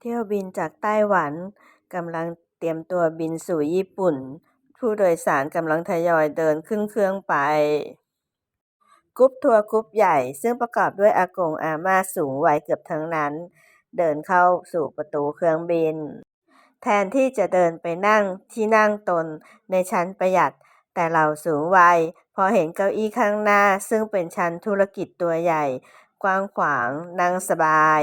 เที่ยวบินจากไต้หวันกำลังเตรียมตัวบินสู่ญี่ปุ่น ผู้โดยสารกำลังทยอยเดินขึ้นเครื่องไปกรุ๊ปทัวร์กรุ๊ปใหญ่ซึ่งประกอบด้วยอากงอาม่าสูงวัยเกือบทั้งนั้น เดินเข้าสู่ประตูเครื่องบิน แทนที่จะเดินไปนั่งที่นั่งตนในชั้นประหยัด แต่เหล่าสูงวัยพอเห็นเก้าอี้ข้างหน้าซึ่งเป็นชั้นธุรกิจตัวใหญ่ กว้างขวางนั่งสบาย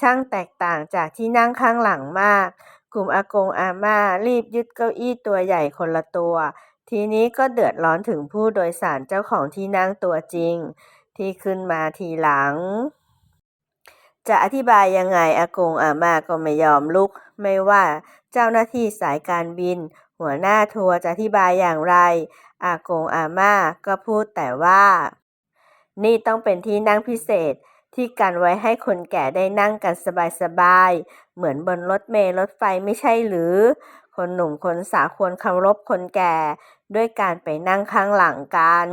ช่างแตกต่างจากที่นั่งข้างหลังมาก กลุ่มอากงอาม่ารีบยึดเก้าอี้ตัวใหญ่คนละตัว ทีนี้ก็เดือดร้อนถึงผู้โดยสารเจ้าของที่นั่งตัวจริง ที่ขึ้นมาทีหลัง จะอธิบายยังไงอากงอาม่าก็ไม่ยอมลุก ไม่ว่าเจ้าหน้าที่สายการบิน หัวหน้าทัวร์จะอธิบายอย่างไร อากงอาม่าก็พูดแต่ว่า นี่ต้องเป็นที่นั่งพิเศษ ที่กันไว้ให้คนแก่ได้นั่งกันสบายๆ เหมือนบนรถเมล์รถไฟไม่ใช่หรือ คนหนุ่มคนสาวควรเคารพคนแก่ ด้วยการไปนั่งข้างหลังกัน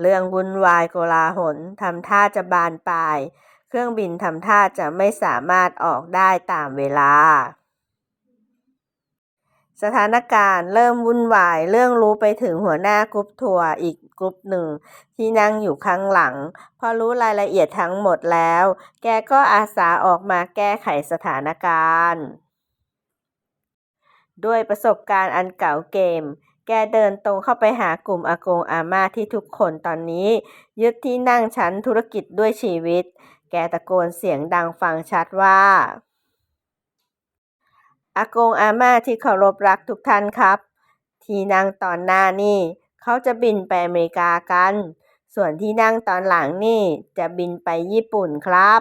เรื่องวุ่นวายโกลาหลทำท่าจะบานปลาย เครื่องบินทำท่าจะไม่สามารถออกได้ตามเวลา สถานการณ์เริ่มวุ่นวาย เรื่องรู้ไปถึงหัวหน้ากรุ๊ปทัวร์อีกกรุ๊ปหนึ่ง ที่นั่งอยู่ข้างหลัง พอรู้รายละเอียดทั้งหมดแล้ว แกก็อาสาออกมาแก้ไขสถานการณ์ ด้วยประสบการณ์อันเก่าเกม แกเดินตรงเข้าไปหากลุ่มอากงอาม่าที่ทุกคนตอนนี้ ยึดที่นั่งชั้นธุรกิจด้วยชีวิต แกตะโกนเสียงดังฟังชัดว่า อากงอาม่าที่เคารพรักทุกท่านครับ ที่นั่งตอนหน้านี่เขาจะบินไปอเมริกากัน ส่วนที่นั่งตอนหลังนี่จะบินไปญี่ปุ่นครับ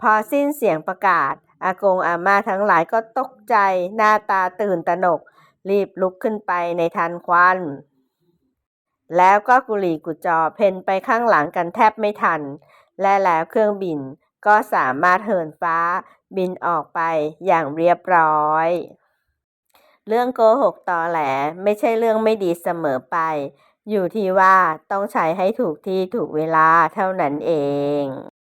พอสิ้นเสียงประกาศ อากงอาม่าทั้งหลายก็ตกใจหน้าตาตื่นตระหนก รีบลุกขึ้นไปในทันควันแล้วก็กุหลีกุจอเพ่นไปข้างหลังกันแทบไม่ทัน และแล้วเครื่องบิน ก็สามารถเหินฟ้าบินออกไปอย่างเรียบร้อย เรื่องโกหกตอแหลไม่ใช่เรื่องไม่ดีเสมอไป อยู่ที่ว่าต้องใช้ให้ถูกที่ถูกเวลาเท่านั้นเอง